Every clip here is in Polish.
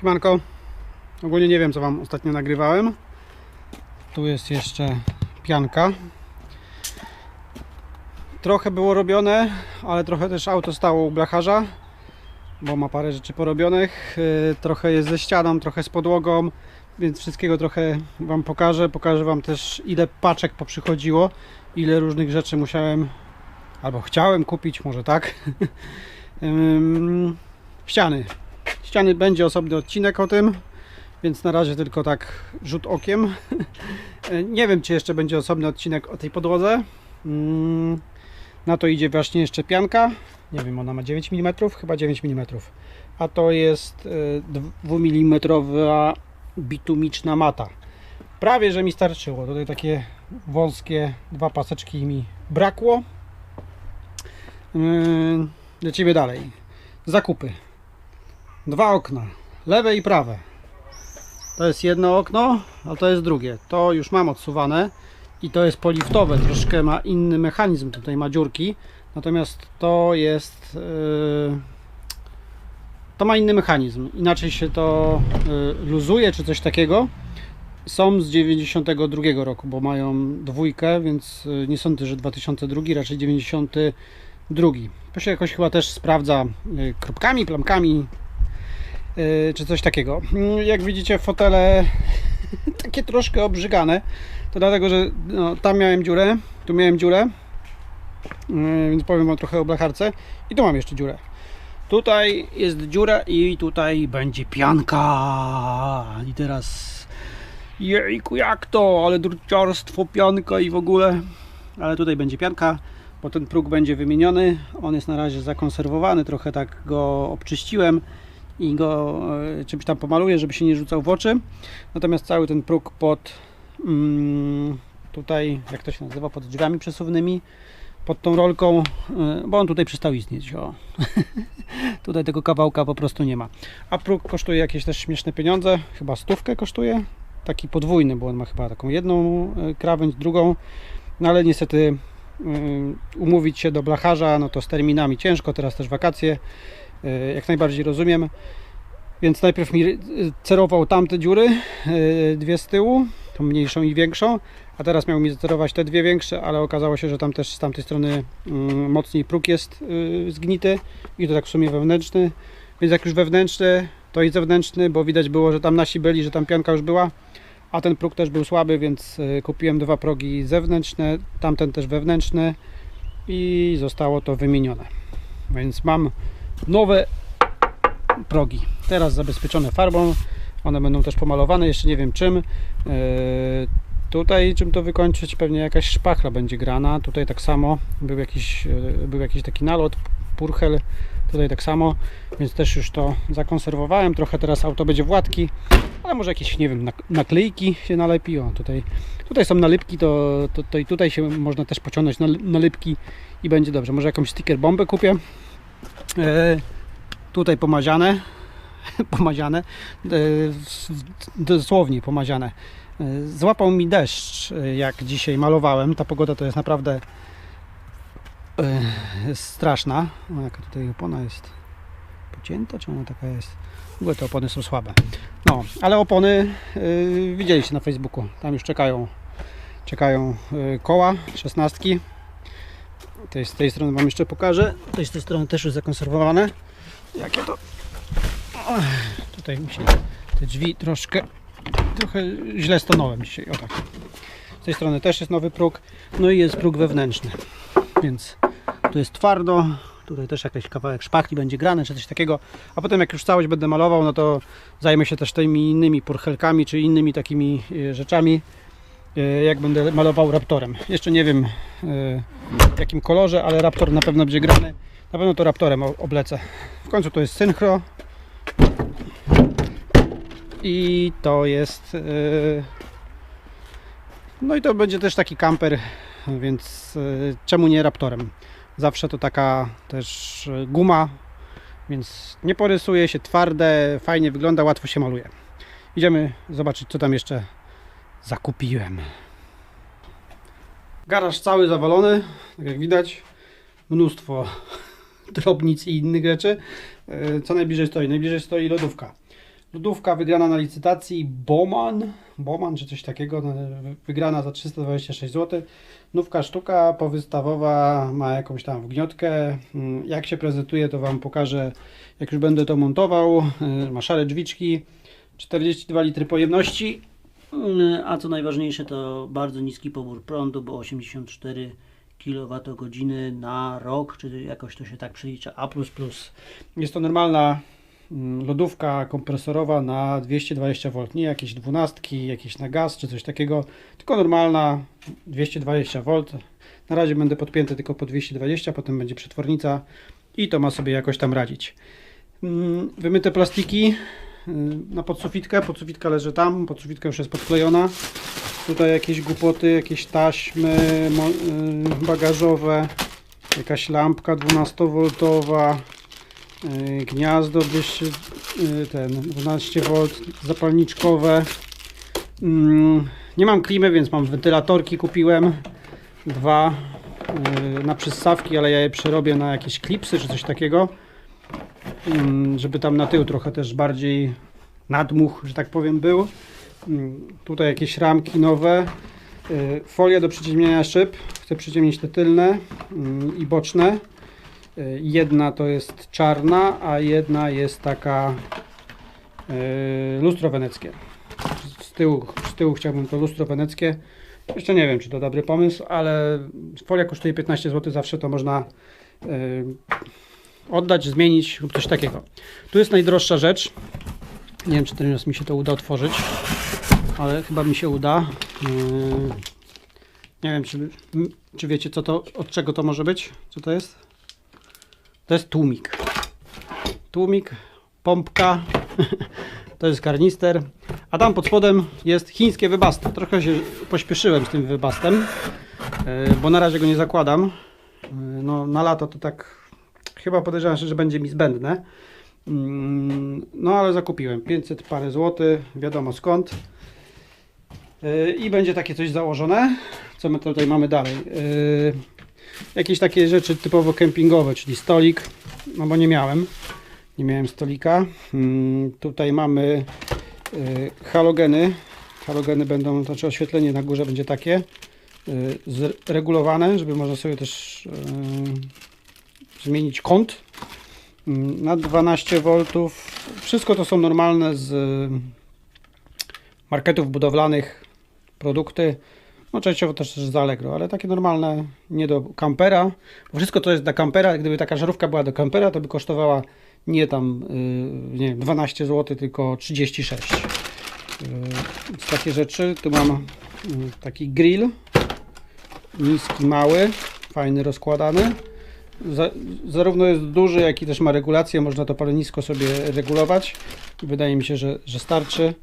Siemanko. Ogólnie nie wiem co Wam ostatnio nagrywałem. Tu jest jeszcze pianka. Trochę było robione, ale trochę też auto stało u blacharza, bo ma parę rzeczy porobionych. Yy, Trochę jest ze ścianą, trochę z podłogą, więc wszystkiego trochę Wam pokażę. Pokażę Wam też ile paczek poprzychodziło, ile różnych rzeczy musiałem albo chciałem kupić, może tak. Ściany. Ściany będzie osobny odcinek o tym, więc na razie tylko tak rzut okiem. Nie wiem, czy jeszcze będzie osobny odcinek o tej podłodze. Mm, Na to idzie właśnie jeszcze pianka. Nie wiem, ona ma 9 mm, chyba 9 mm. A to jest 2 mm bitumiczna mata. Prawie, że mi starczyło. Tutaj takie wąskie dwa paseczki mi brakło. Yy, Lecimy dalej. Zakupy. Dwa okna, lewe i prawe. To jest jedno okno, a to jest drugie. To już mam odsuwane i to jest poliftowe, troszkę ma inny mechanizm, tutaj ma dziurki. Natomiast to jest yy, to ma inny mechanizm. Inaczej się to yy, luzuje czy coś takiego. Są z 92 roku, bo mają dwójkę, więc yy, nie sądzę, że 2002, raczej 92. To się jakoś chyba też sprawdza kropkami, plamkami, czy coś takiego. Mm, Jak widzicie, fotele takie troszkę obrzygane. To dlatego, że no, tam miałem dziurę, tu miałem dziurę, yy, więc powiem Wam trochę o blacharce. I tu mam jeszcze dziurę. Tutaj jest dziura i tutaj będzie pianka. I teraz jejku, jak to? Ale druciarstwo, pianka i w ogóle. Ale tutaj będzie pianka, bo ten próg będzie wymieniony. On jest na razie zakonserwowany, trochę tak go obczyściłem i go e, czymś tam pomaluję, żeby się nie rzucał w oczy. Natomiast cały ten próg pod mm, tutaj, jak to się nazywa, pod drzwiami przesuwnymi, pod tą rolką, e, bo on tutaj przestał istnieć. O. tutaj tego kawałka po prostu nie ma. A próg kosztuje jakieś też śmieszne pieniądze, chyba stówkę kosztuje. Taki podwójny, bo on ma chyba taką jedną e, krawędź, drugą. No ale niestety umówić się do blacharza, no to z terminami ciężko, teraz też wakacje, jak najbardziej rozumiem. Więc najpierw mi cerował tamte dziury, y, dwie z tyłu, tą mniejszą i większą, a teraz miał mi zacerować te dwie większe, ale okazało się, że tam też z tamtej strony y, mocniej próg jest y, zgnity i to tak w sumie wewnętrzny. Więc jak już wewnętrzny, to i zewnętrzny, bo widać było, że tam nasi byli, że tam pianka już była a ten próg też był słaby, więc kupiłem dwa progi zewnętrzne, tamten też wewnętrzny i zostało to wymienione. Więc mam nowe progi. Teraz zabezpieczone farbą. One będą też pomalowane, jeszcze nie wiem czym. Y, Tutaj czym to wykończyć? Pewnie jakaś szpachla będzie grana. Tutaj tak samo był jakiś, y, był jakiś taki nalot, purchel. Tutaj tak samo, więc też już to zakonserwowałem. Trochę teraz auto będzie w łatki, ale może jakieś, nie wiem, nak- naklejki się nalepi. Tutaj, tutaj są nalepki, to, to, to i tutaj się można też pociągnąć nal- nalepki i będzie dobrze. Może jakąś sticker bombę kupię. E, tutaj pomaziane, pomaziane, e, dosłownie pomaziane. E, Złapał mi deszcz, jak dzisiaj malowałem. Ta pogoda to jest naprawdę straszna. O, jaka tutaj opona jest pocięta, czy ona taka jest? W ogóle te opony są słabe. No, ale opony widzieliście na Facebooku. Tam już czekają czekają koła, szesnastki. Tej, z tej strony Wam jeszcze pokażę. Tej z tej strony też już zakonserwowane. Jakie to... Tutaj mi się te drzwi troszkę trochę źle stanąłem dzisiaj. O tak. Z tej strony też jest nowy próg. No i jest próg wewnętrzny. Więc tu jest twardo. Tutaj też jakiś kawałek szpachli będzie grany, czy coś takiego. A potem jak już całość będę malował, no to zajmę się też tymi innymi purchelkami, czy innymi takimi e, rzeczami, jak będę malował Raptorem. Jeszcze nie wiem e, w jakim kolorze, ale Raptor na pewno będzie grany. Na pewno to Raptorem oblecę. W końcu to jest synchro. I to jest... e, No i to będzie też taki kamper, więc e, czemu nie Raptorem? Zawsze to taka też e, guma, więc nie porysuje się twarde, fajnie wygląda, łatwo się maluje. Idziemy zobaczyć, co tam jeszcze zakupiłem. Garaż cały zawalony, tak jak widać. Mnóstwo drobnic i innych rzeczy. E, Co najbliżej stoi? Najbliżej stoi lodówka. Lodówka wygrana na licytacji Boman, Boman czy coś takiego, no, wygrana za 326 zł. Nówka sztuka powystawowa ma jakąś tam wgniotkę. Mm, Jak się prezentuje to Wam pokażę jak już będę to montował. Y, Ma szare drzwiczki, 42 litry pojemności. Mm, A co najważniejsze to bardzo niski pobór prądu, bo 84 kWh na rok, czy jakoś to się tak przelicza. A++. Jest to normalna mm, lodówka kompresorowa na 220V, nie jakieś dwunastki, jakieś na gaz czy coś takiego, tylko normalna 220V. Na razie będę podpięty tylko po 220, potem będzie przetwornica i to ma sobie jakoś tam radzić. Mm, Wymyte plastiki na podsufitkę, podsufitka leży tam, podsufitka już jest podklejona. Tutaj jakieś głupoty, jakieś taśmy y, bagażowe, jakaś lampka 12V, y, gniazdo 200, y, ten 12V zapalniczkowe. Mm, Nie mam klimy, więc mam wentylatorki kupiłem. Dwa y, na przystawki, ale ja je przerobię na jakieś klipsy czy coś takiego. Mm, Żeby tam na tył trochę też bardziej nadmuch, że tak powiem, był. Mm, Tutaj jakieś ramki nowe. Y, Folia do przyciemniania szyb. Chcę przyciemnić te tylne mm, i boczne. Y, Jedna to jest czarna, a jedna jest taka y, lustro weneckie. Z tyłu, z tyłu chciałbym to lustro weneckie. Jeszcze nie wiem, czy to dobry pomysł, ale folia kosztuje 15 zł, zawsze to można oddać, zmienić lub coś takiego. Tu jest najdroższa rzecz. Nie wiem, czy teraz mi się to uda otworzyć, ale chyba mi się uda. Yy, Nie wiem, czy, czy wiecie, co to, od czego to może być? Co to jest? To jest tłumik. Tłumik, pompka, to jest karnister, a tam pod spodem jest chińskie wybasty. Trochę się pośpieszyłem z tym wybastem, yy, bo na razie go nie zakładam. Yy, No, na lato to tak chyba podejrzewam, że będzie mi zbędne. Mm, No ale zakupiłem 500 parę złotych, wiadomo skąd. Yy, I będzie takie coś założone. Co my tutaj mamy dalej? Yy, Jakieś takie rzeczy typowo kempingowe, czyli stolik, no bo nie miałem. Nie miałem stolika. Mm, Tutaj mamy yy, halogeny. Halogeny będą, znaczy oświetlenie na górze będzie takie zregulowane, żeby można sobie też zmienić kąt Mm, na 12 V. Wszystko to są normalne z y, marketów budowlanych produkty. No częściowo też z Allegro, ale takie normalne, nie do kampera. Wszystko to jest dla kampera. Gdyby taka żarówka była do kampera, to by kosztowała nie tam y, nie wiem, 12 zł, tylko 36. Y, Więc takie rzeczy. Tu mam y, taki grill. Niski, mały, fajny, rozkładany. Za, zarówno jest duży, jak i też ma regulację. Można to palenisko sobie regulować. Wydaje mi się, że, że starczy.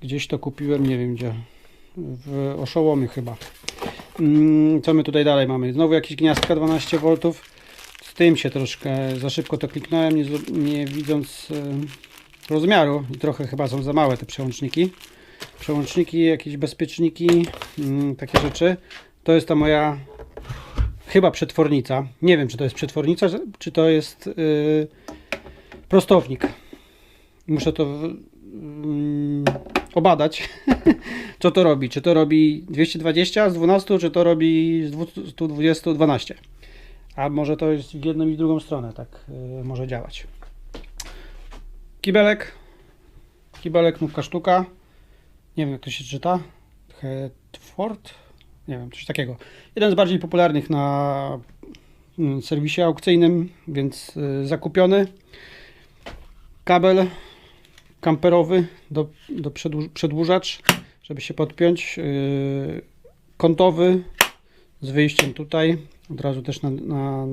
Gdzieś to kupiłem, nie wiem gdzie. W Oszołomie chyba. Mm, Co my tutaj dalej mamy? Znowu jakieś gniazdka 12V. Z tym się troszkę za szybko to kliknąłem, nie, nie widząc e, rozmiaru. I trochę chyba są za małe te przełączniki. Przełączniki, jakieś bezpieczniki, mm, takie rzeczy. To jest ta moja chyba przetwornica. Nie wiem, czy to jest przetwornica, czy to jest yy, prostownik. Muszę to mm, obadać, co to robi. Czy to robi 220 z 12, czy to robi z 220 12. A może to jest w jedną i w drugą stronę, tak yy, może działać. Kibelek. Kibelek, nówka sztuka. Nie wiem, jak to się czyta. Hetford? Nie wiem, coś takiego. Jeden z bardziej popularnych na mm, serwisie aukcyjnym, więc y, zakupiony. Kabel kamperowy do, do przedłuż, przedłużacz, żeby się podpiąć. y, Kątowy z wyjściem tutaj. Od razu też na, na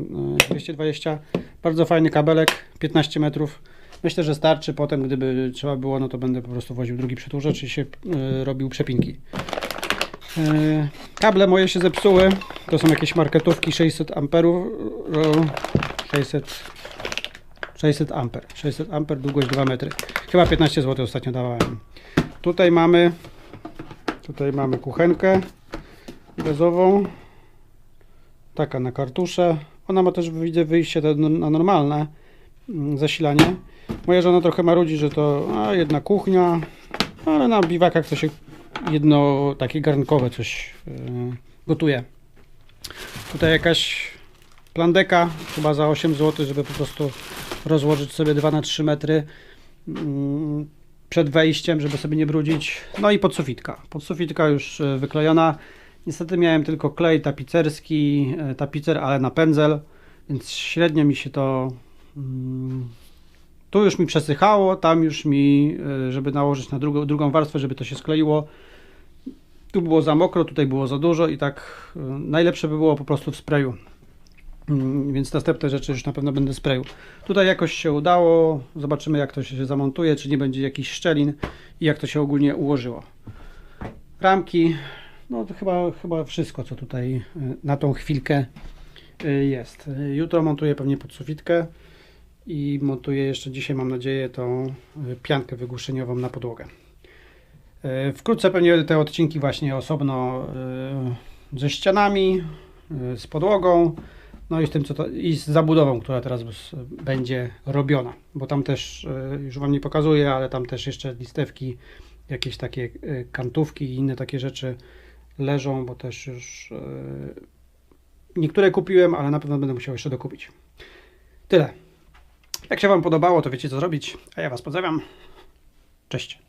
y, 220. Bardzo fajny kabelek, 15 metrów. Myślę, że starczy. Potem, gdyby trzeba było, no to będę po prostu woził drugi przedłużacz i się y, robił przepinki. E, Kable moje się zepsuły. To są jakieś marketówki 600 amperów. e, 600 600 amper. 600 amper, długość 2 metry. Chyba 15 zł ostatnio dawałem. Tutaj mamy tutaj mamy kuchenkę gazową. Taka na kartusze. Ona ma też widzę wyjście na normalne mm, zasilanie. Moja żona trochę marudzi, że to a, jedna kuchnia, ale na biwakach to się jedno takie garnkowe coś yy, gotuje. Tutaj jakaś plandeka, chyba za 8 zł, żeby po prostu rozłożyć sobie 2 na 3 metry mm, przed wejściem, żeby sobie nie brudzić. No i podsufitka. Podsufitka już e, wyklejona. Niestety miałem tylko klej tapicerski, e, tapicer, ale na pędzel, więc średnio mi się to. Tu już mi przesychało, tam już mi, e, żeby nałożyć na drugą, drugą warstwę, żeby to się skleiło. Tu było za mokro, tutaj było za dużo i tak e, najlepsze by było po prostu w sprayu. Mm, Więc następne rzeczy już na pewno będę sprayu. Tutaj jakoś się udało. Zobaczymy jak to się zamontuje, czy nie będzie jakichś szczelin i jak to się ogólnie ułożyło. Ramki, no to chyba, chyba wszystko co tutaj y, na tą chwilkę jest. Jutro montuję pewnie podsufitkę i montuję jeszcze dzisiaj mam nadzieję tą y, piankę wygłuszeniową na podłogę. Y, Wkrótce pewnie te odcinki właśnie osobno y, ze ścianami, z podłogą, no i z tym, co to, i z zabudową, która teraz będzie robiona, bo tam też, e, już Wam nie pokazuję, ale tam też jeszcze listewki, jakieś takie e, kantówki i inne takie rzeczy leżą, bo też już e, niektóre kupiłem, ale na pewno będę musiał jeszcze dokupić. Tyle. Jak się Wam podobało, to wiecie co zrobić, a ja Was pozdrawiam. Cześć.